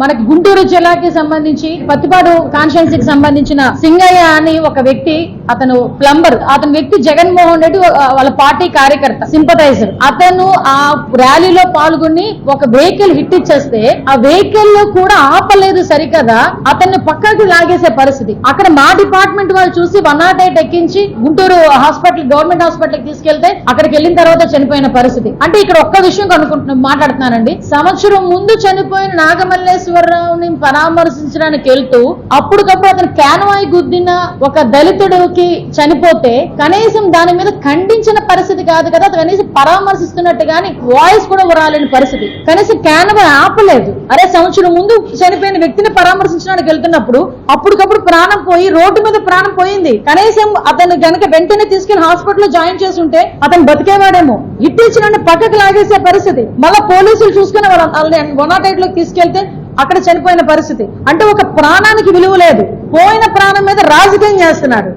మనకి గుంటూరు జిల్లాకి సంబంధించి పత్తిపాడు కాన్స్టిట్యున్సీకి సంబంధించిన సింగయ్య అని ఒక వ్యక్తి అతను ప్లంబర్ అతని వ్యక్తి జగన్మోహన్ రెడ్డి వాళ్ళ పార్టీ కార్యకర్త సింపథైజర్ అతను ఆ ర్యాలీలో పాల్గొని ఒక వెహికల్ హిట్ ఇచ్చేస్తే ఆ వెహికల్లో కూడా ఆపలేదు సరికదా అతన్ని పక్కకి లాగేసే పరిస్థితి. అక్కడ మా డిపార్ట్మెంట్ వాళ్ళు చూసి వన్ నాట్ ఎయిట్ ఎక్కించి గుంటూరు హాస్పిటల్ గవర్నమెంట్ హాస్పిటల్ తీసుకెళ్తే అక్కడికి వెళ్ళిన తర్వాత చనిపోయిన పరిస్థితి. అంటే ఇక్కడ ఒక్క విషయం కనుక్కుంటున్నా మాట్లాడుతున్నానండి. సంవత్సరం ముందు చనిపోయిన నాగమల్లేశ్వరరావుని పరామర్శించడానికి వెళ్తూ అప్పటికప్పుడు అతను క్యాన్వాయి గుద్దిన ఒక దళితుడికి చనిపోతే కనీసం దాని మీద ఖండించిన పరిస్థితి కాదు కదా కనీసం పరామర్శిస్తున్నట్టు కానీ వాయిస్ కూడా రాలేని పరిస్థితి. కనీసం క్యాన్వాయ్ ఆపలేదు. అరే సంవత్సరం ముందు చనిపోయిన వ్యక్తిని పరామర్శించడానికి వెళ్తున్నప్పుడు అప్పటికప్పుడు ప్రాణం పోయి రోడ్డు మీద ప్రాణం పోయింది. కనీసం అతను గనక వెంటనే తీసుకెళ్ళి హాస్పిటల్లో జాయిన్ చేసుంటే అతను బతికేవాడేమో. ఇట్టించిన పక్కకు లాగేసే పరిస్థితి. మళ్ళీ పోలీసులు చూసుకుని వాళ్ళని వన్ నాట్ ఎయిట్లోకి తీసుకెళ్తే అక్కడ చనిపోయిన పరిస్థితి. అంటే ఒక ప్రాణానికి విలువ లేదు. పోయిన ప్రాణం మీద రాజకీయం చేస్తున్నారు